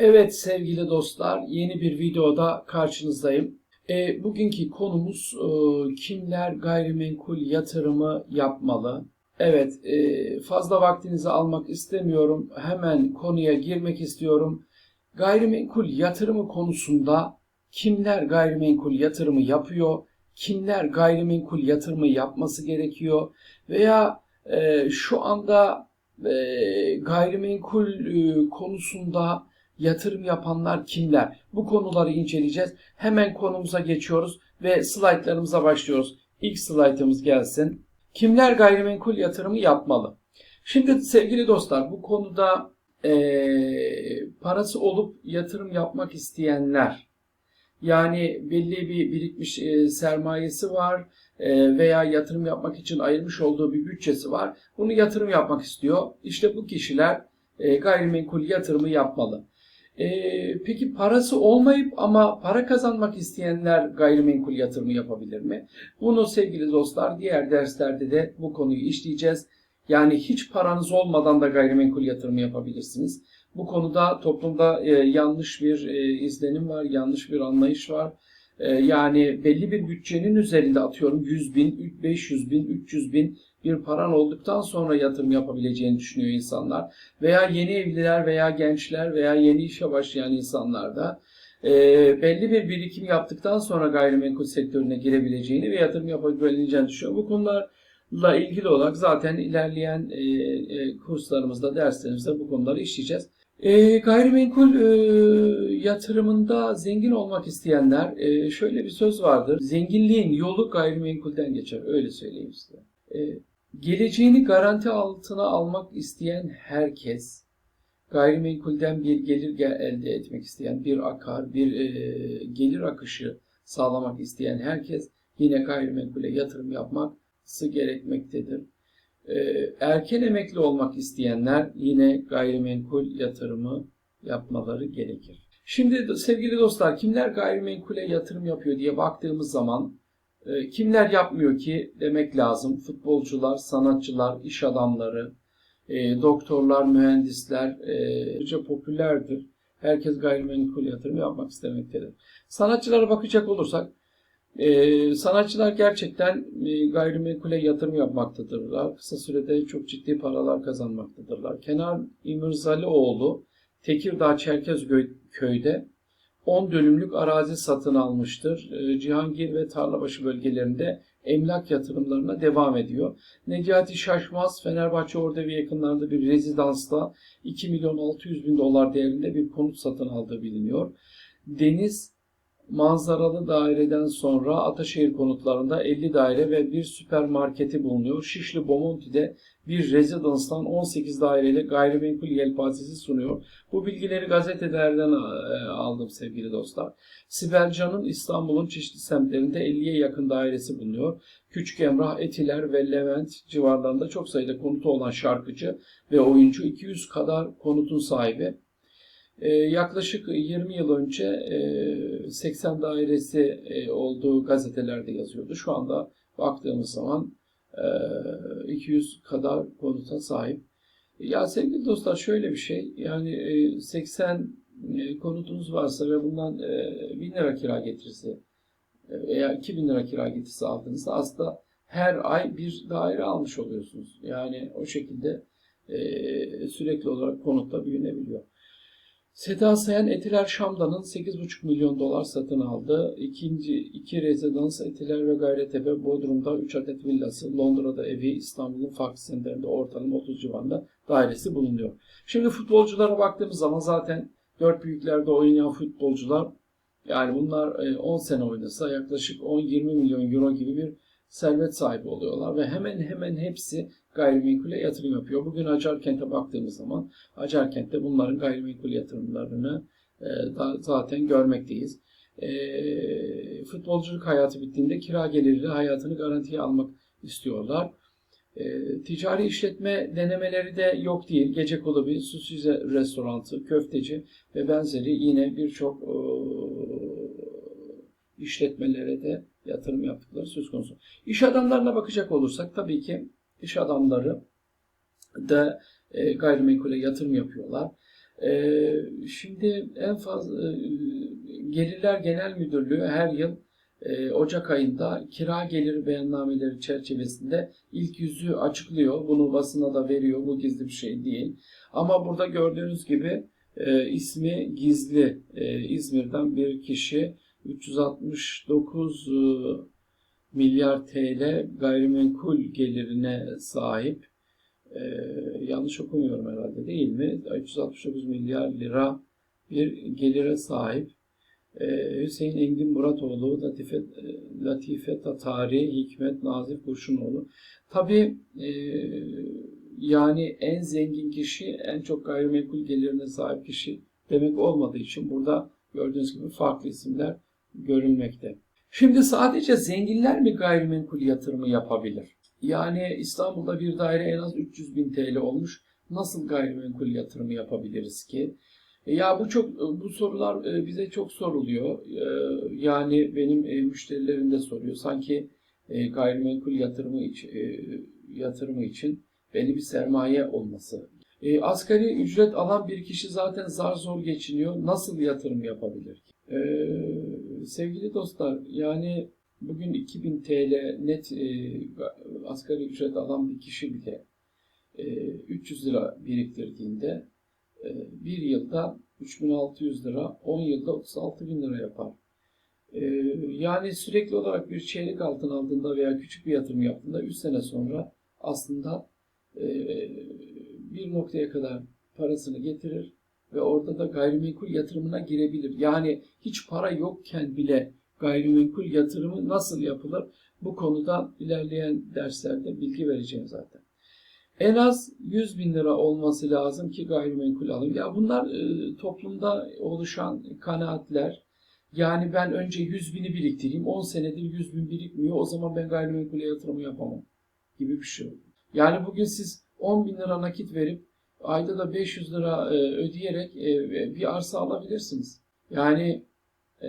Evet sevgili dostlar, yeni bir videoda karşınızdayım. E, bugünkü konumuz e, kimler gayrimenkul yatırımı yapmalı? Evet, e, fazla vaktinizi almak istemiyorum. Hemen konuya girmek istiyorum. Gayrimenkul yatırımı konusunda kimler gayrimenkul yatırımı yapıyor? Kimler gayrimenkul yatırımı yapması gerekiyor? Veya e, şu anda e, gayrimenkul e, konusunda yatırım yapanlar kimler? Bu konuları inceleyeceğiz. Hemen konumuza geçiyoruz ve slaytlarımıza başlıyoruz. İlk slaytımız gelsin. Kimler gayrimenkul yatırımı yapmalı? Şimdi sevgili dostlar bu konuda eee, parası olup yatırım yapmak isteyenler yani belli bir birikmiş e, sermayesi var e, veya yatırım yapmak için ayırmış olduğu bir bütçesi var. Bunu yatırım yapmak istiyor. İşte bu kişiler e, gayrimenkul yatırımı yapmalı. E, peki parası olmayıp ama para kazanmak isteyenler gayrimenkul yatırımı yapabilir mi? Bunu sevgili dostlar diğer derslerde de bu konuyu işleyeceğiz. Yani hiç paranız olmadan da gayrimenkul yatırımı yapabilirsiniz. Bu konuda toplumda e, yanlış bir e, izlenim var, yanlış bir anlayış var. E, yani belli bir bütçenin üzerinde atıyorum 100 bin, 500 bin, 300 bin bir paran olduktan sonra yatırım yapabileceğini düşünüyor insanlar. Veya yeni evliler veya gençler veya yeni işe başlayan insanlar da e, belli bir birikim yaptıktan sonra gayrimenkul sektörüne girebileceğini ve yatırım yapabileceğini düşünüyor. Bu konularla ilgili olarak zaten ilerleyen e, e, kurslarımızda, derslerimizde bu konuları işleyeceğiz. E, gayrimenkul e, yatırımında zengin olmak isteyenler e, şöyle bir söz vardır. Zenginliğin yolu gayrimenkulden geçer. Öyle söyleyeyim size. E, geleceğini garanti altına almak isteyen herkes gayrimenkulden bir gelir ge- elde etmek isteyen, bir akar, bir e, gelir akışı sağlamak isteyen herkes yine gayrimenkule yatırım yapması gerekmektedir. Ee, erken emekli olmak isteyenler yine gayrimenkul yatırımı yapmaları gerekir. Şimdi sevgili dostlar kimler gayrimenkule yatırım yapıyor diye baktığımız zaman e, kimler yapmıyor ki demek lazım. Futbolcular, sanatçılar, iş adamları, e, doktorlar, mühendisler e, popülerdir. Herkes gayrimenkul yatırım yapmak istemektedir. Sanatçılara bakacak olursak ee, sanatçılar gerçekten e, gayrimenkule yatırım yapmaktadırlar. Kısa sürede çok ciddi paralar kazanmaktadırlar. Kenan İmirzalioğlu Tekirdağ Çerkezköy'de 10 dönümlük arazi satın almıştır. Ee, Cihangir ve Tarlabaşı bölgelerinde emlak yatırımlarına devam ediyor. Necati Şaşmaz Fenerbahçe Orada ve yakınlarında bir rezidansta 2 milyon 600 bin dolar değerinde bir konut satın aldığı biliniyor. Deniz manzaralı daireden sonra Ataşehir konutlarında 50 daire ve bir süpermarketi bulunuyor. Şişli Bomonti'de bir rezidanstan 18 daireli gayrimenkul yelpazesi sunuyor. Bu bilgileri gazetelerden e, aldım sevgili dostlar. Sibel Can'ın İstanbul'un çeşitli semtlerinde 50'ye yakın dairesi bulunuyor. Küçük Emrah, Etiler ve Levent civarlarında çok sayıda konutu olan şarkıcı ve oyuncu 200 kadar konutun sahibi. Ee, yaklaşık 20 yıl önce e, 80 dairesi e, olduğu gazetelerde yazıyordu. Şu anda baktığımız zaman e, 200 kadar konuta sahip. Ya sevgili dostlar şöyle bir şey yani e, 80 e, konutunuz varsa ve bundan e, 1000 lira kira getirisi e, veya 2000 lira kira getirisi aldığınızda aslında her ay bir daire almış oluyorsunuz. Yani o şekilde e, sürekli olarak konutta büyünebiliyor. Seda Sayan Etiler Şam'danın 8,5 milyon dolar satın aldı. İkinci iki rezidans Etiler ve Gayretepe Bodrum'da 3 adet villası, Londra'da evi, İstanbul'un farklı semtlerinde ortalama 30 civarında dairesi bulunuyor. Şimdi futbolculara baktığımız zaman zaten dört büyüklerde oynayan futbolcular yani bunlar 10 e, sene oynasa yaklaşık 10-20 milyon euro gibi bir servet sahibi oluyorlar ve hemen hemen hepsi gayrimenkule yatırım yapıyor. Bugün Acarkent'e baktığımız zaman Acarkent'te bunların gayrimenkul yatırımlarını e, da zaten görmekteyiz. E, futbolculuk hayatı bittiğinde kira geliriyle hayatını garantiye almak istiyorlar. E, ticari işletme denemeleri de yok değil. Gece kulübü, sushi restoranı, köfteci ve benzeri yine birçok e, işletmelere de yatırım yaptıkları söz konusu. İş adamlarına bakacak olursak tabii ki iş adamları da e, gayrimenkule yatırım yapıyorlar. Ee, şimdi en fazla e, Gelirler Genel Müdürlüğü her yıl e, Ocak ayında kira geliri beyannameleri çerçevesinde ilk yüzü açıklıyor. Bunu basına da veriyor. Bu gizli bir şey değil. Ama burada gördüğünüz gibi e, ismi gizli. E, İzmir'den bir kişi 369 e, milyar TL gayrimenkul gelirine sahip. E, yanlış okumuyorum herhalde değil mi? 369 milyar lira bir gelire sahip. Ee, Hüseyin Engin Muratoğlu, Latife, e, Latife Tatari, Hikmet Nazif Kurşunoğlu. Tabii e, yani en zengin kişi, en çok gayrimenkul gelirine sahip kişi demek olmadığı için burada gördüğünüz gibi farklı isimler görülmekte. Şimdi sadece zenginler mi gayrimenkul yatırımı yapabilir? Yani İstanbul'da bir daire en az 300 bin TL olmuş. Nasıl gayrimenkul yatırımı yapabiliriz ki? Ya bu çok bu sorular e, bize çok soruluyor. E, Yani benim e, müşterilerim de soruyor. Sanki gayrimenkul yatırımı için, yatırımı için belli bir sermaye olması. Asgari ücret alan bir kişi zaten zar zor geçiniyor. Nasıl yatırım yapabilir? Sevgili dostlar, yani bugün 2000 TL net asgari ücret alan bir kişi bile 300 lira biriktirdiğinde ee, bir yılda 3600 lira, 10 yılda 36 bin lira yapar. Ee, yani sürekli olarak bir çeyrek altın aldığında veya küçük bir yatırım yaptığında 3 sene sonra aslında e, bir noktaya kadar parasını getirir ve orada da gayrimenkul yatırımına girebilir. Yani hiç para yokken bile gayrimenkul yatırımı nasıl yapılır? Bu konuda ilerleyen derslerde bilgi vereceğim zaten. En az 100 bin lira olması lazım ki gayrimenkul alın. Ya bunlar e, toplumda oluşan kanaatler. Yani ben önce 100 bini biriktireyim. 10 senedir 100 bin birikmiyor. O zaman ben gayrimenkule yatırımı yapamam. Gibi bir şey. Yani bugün siz 10 bin lira nakit verip ayda da 500 lira e, ödeyerek e, bir arsa alabilirsiniz. Yani e,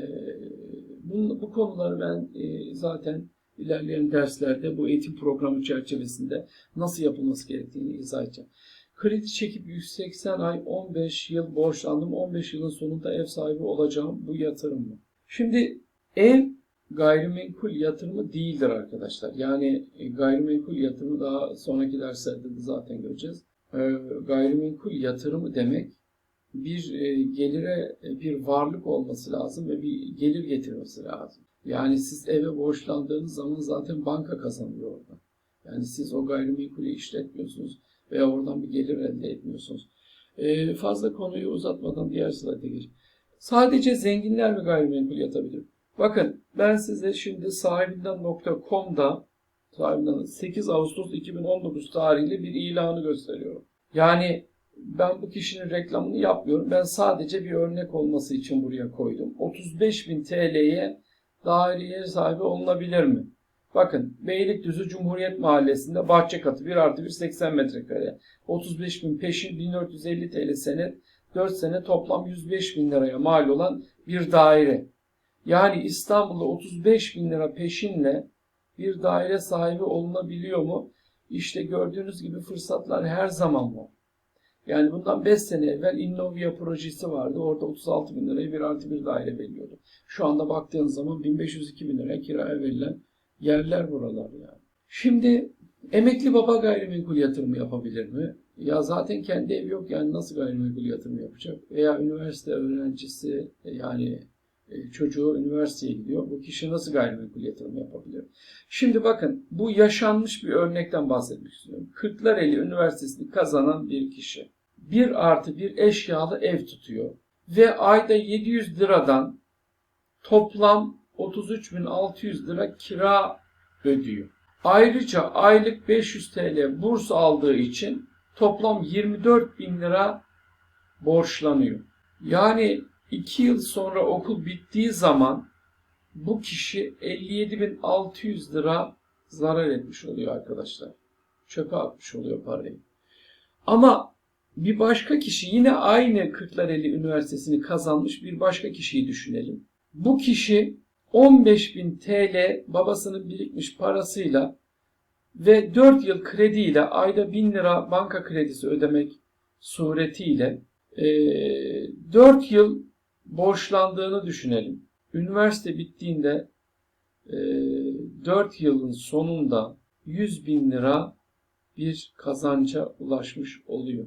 bu, bu konuları ben e, zaten ilerleyen derslerde bu eğitim programı çerçevesinde nasıl yapılması gerektiğini izah edeceğim. Kredi çekip 180 ay 15 yıl borçlandım. 15 yılın sonunda ev sahibi olacağım. Bu yatırım mı? Şimdi ev gayrimenkul yatırımı değildir arkadaşlar. Yani e, gayrimenkul yatırımı daha sonraki derslerde de zaten göreceğiz. E, gayrimenkul yatırımı demek bir e, gelire bir varlık olması lazım ve bir gelir getirmesi lazım. Yani siz eve borçlandığınız zaman zaten banka kazanıyor orada. Yani siz o gayrimenkulü işletmiyorsunuz veya oradan bir gelir elde etmiyorsunuz. Fazla konuyu uzatmadan diğer slayta geçeyim. Sadece zenginler mi gayrimenkul yatabilir? Bakın ben size şimdi sahibinden.com'da sahibinden 8 Ağustos 2019 tarihli bir ilanı gösteriyorum. Yani ben bu kişinin reklamını yapmıyorum. Ben sadece bir örnek olması için buraya koydum. 35.000 TL'ye daireye sahibi olunabilir mi? Bakın Beylikdüzü Cumhuriyet Mahallesi'nde bahçe katı 1 artı 1 80 metrekare. 35 bin peşin 1450 TL senet 4 sene toplam 105 bin liraya mal olan bir daire. Yani İstanbul'da 35 bin lira peşinle bir daire sahibi olunabiliyor mu? İşte gördüğünüz gibi fırsatlar her zaman var. Yani bundan 5 sene evvel Innovia projesi vardı. Orada 36 bin liraya bir artı bir daire veriyordu. Şu anda baktığınız zaman 1502 bin liraya kiraya verilen yerler buralar yani. Şimdi emekli baba gayrimenkul yatırımı yapabilir mi? Ya zaten kendi evi yok yani nasıl gayrimenkul yatırımı yapacak? Veya üniversite öğrencisi yani çocuğu üniversiteye gidiyor. Bu kişi nasıl gayrimenkul yatırımı yapabilir? Şimdi bakın bu yaşanmış bir örnekten bahsetmek istiyorum. Kırklareli Üniversitesi'ni kazanan bir kişi. Bir artı bir eşyalı ev tutuyor. Ve ayda 700 liradan toplam 33.600 lira kira ödüyor. Ayrıca aylık 500 TL burs aldığı için toplam 24 bin lira borçlanıyor. Yani 2 yıl sonra okul bittiği zaman bu kişi 57.600 lira zarar etmiş oluyor arkadaşlar. Çöpe atmış oluyor parayı. Ama bir başka kişi yine aynı Kırklareli Üniversitesi'ni kazanmış bir başka kişiyi düşünelim. Bu kişi 15.000 TL babasının birikmiş parasıyla ve 4 yıl krediyle ayda 1000 lira banka kredisi ödemek suretiyle E, 4 yıl borçlandığını düşünelim. Üniversite bittiğinde e, 4 yılın sonunda 100 bin lira bir kazanca ulaşmış oluyor.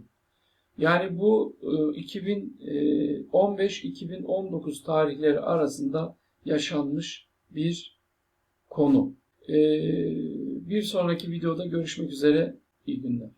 Yani bu e, 2015-2019 tarihleri arasında yaşanmış bir konu. E, bir sonraki videoda görüşmek üzere. İyi günler.